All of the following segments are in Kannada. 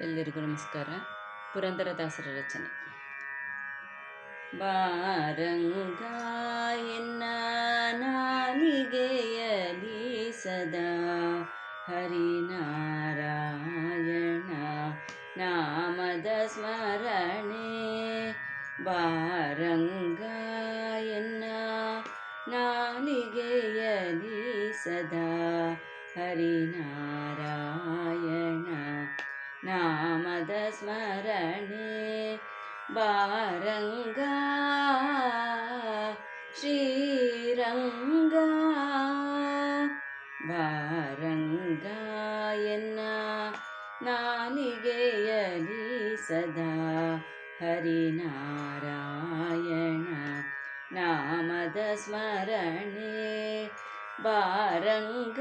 ಎಲ್ಲರಿಗೂ ನಮಸ್ಕಾರ ಪುರಂದರದಾಸರ ರಚನೆ ಬಾರಂಗ ಎನ್ನ ನಾಲಿಗೆಯಲಿ ಸದಾ ಹರಿನಾರಾಯಣ ನಾಮದ ಸ್ಮರಣೆ ಬಾರಂಗ ಎನ್ನ ನಾಲಿಗೆಯಲಿ ಸದಾ ಹರಿನಾರಾಯಣ ನಾಮದ ಸ್ಮರಣೆ ಬಾರಂಗ ಶ್ರೀರಂಗ ಬಾರಂಗ ಎನ್ನ ನಾಲಿಗೆಯಲಿ ಸದಾ ಹರಿನಾರಾಯಣ ನಾಮದ ಸ್ಮರಣೆ ಬಾರಂಗ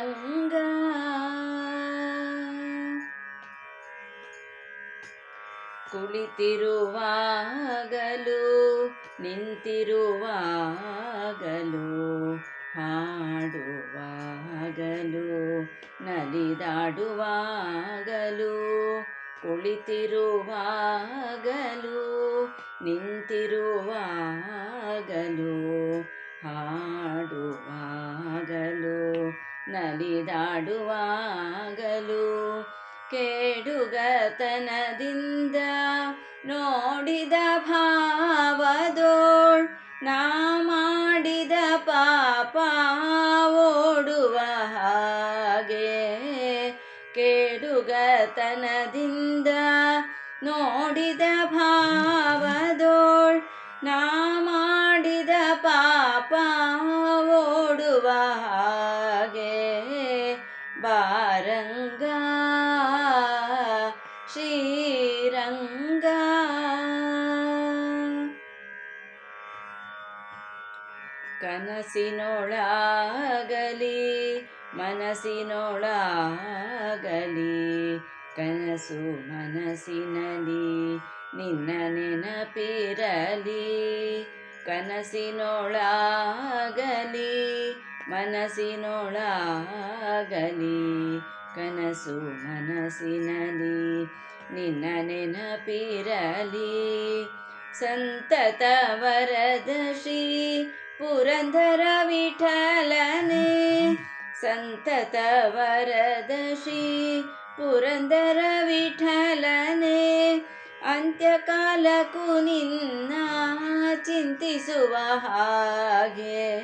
ಶ್ರೀರಂಗ ಕುಳಿತಿರುವಾಗಲು ನಿಂತಿರುವಾಗಲು ಹಾಡುವಾಗಲು ನಲಿದಾಡುವಾಗಲು ಕುಳಿತಿರುವಾಗಲು ನಿಂತಿರುವಾಗಲು ಹಾಡುವಾಗಲು ನಲಿದಾಡುವಾಗಲು ಕೇಡುಗತನದಿಂದ ನೋಡಿದ ಭಾವದೋಳ್ ನಾ ಮಾಡಿದ ಪಾಪ ಓಡುವ ಹಾಗೆ ಕೇಡುಗತನದಿಂದ ನೋಡಿದ ಭಾವದೋಳ್ ನಾ ಹಾಗೆ ಬಾರಂಗ ಶ್ರೀರಂಗ. ಕನಸಿನೊಳಾಗಲಿ ಮನಸ್ಸಿನೊಳಾಗಲಿ ಕನಸು ಮನಸ್ಸಿನಲ್ಲಿ ನಿನ್ನ ನೆನಪಿರಲಿ. ಕನಸಿನೊಳಾಗಲಿ ಮನಸ್ಸಿನೊಳಾಗಲಿ, ಕನಸು ಮನಸ್ಸಿನಲ್ಲಿ ನಿನ್ನ ನೆನಪಿರಲಿ. ಸಂತತ ವರದಶಿ ಪುರಂದರ ವಿಠಲನೆ. ಸಂತತ ವರದಶಿ ಪುರಂದರ ವಿಠಲನೆ. ಅಂತ್ಯಕಾಲಕ್ಕೂ ನಿನ್ನ ಚಿಂತಿಸುವ ಹಾಗೆ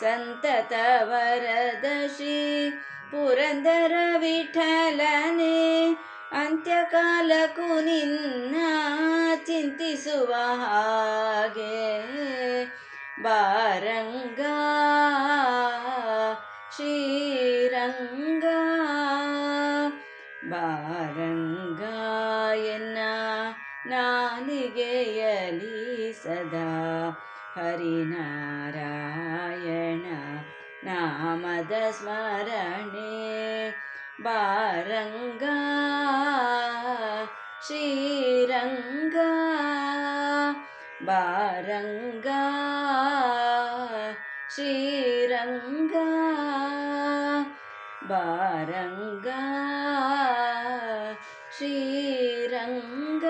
ಸಂತತ ವರದ ಶ್ರೀ ಪುರಂದರ ವಿಠಲನೆ ಅಂತ್ಯಕಾಲಕ್ಕೂ ನಿನ್ನ ಚಿಂತಿಸುವ ಹಾಗೆ ಬಾರಂಗ ಶ್ರೀರಂಗ ಬಾರಂಗ ಎನ್ನ ನಾಲಿಗೆಯಲಿ ಸದಾ ಹರಿನಾರಾಯಣ നാമത സ്മരണേ ബാരംഗ ശ്രീരംഗ ബാരംഗ ശ്രീരംഗ ബാരംഗ ശ്രീരംഗ.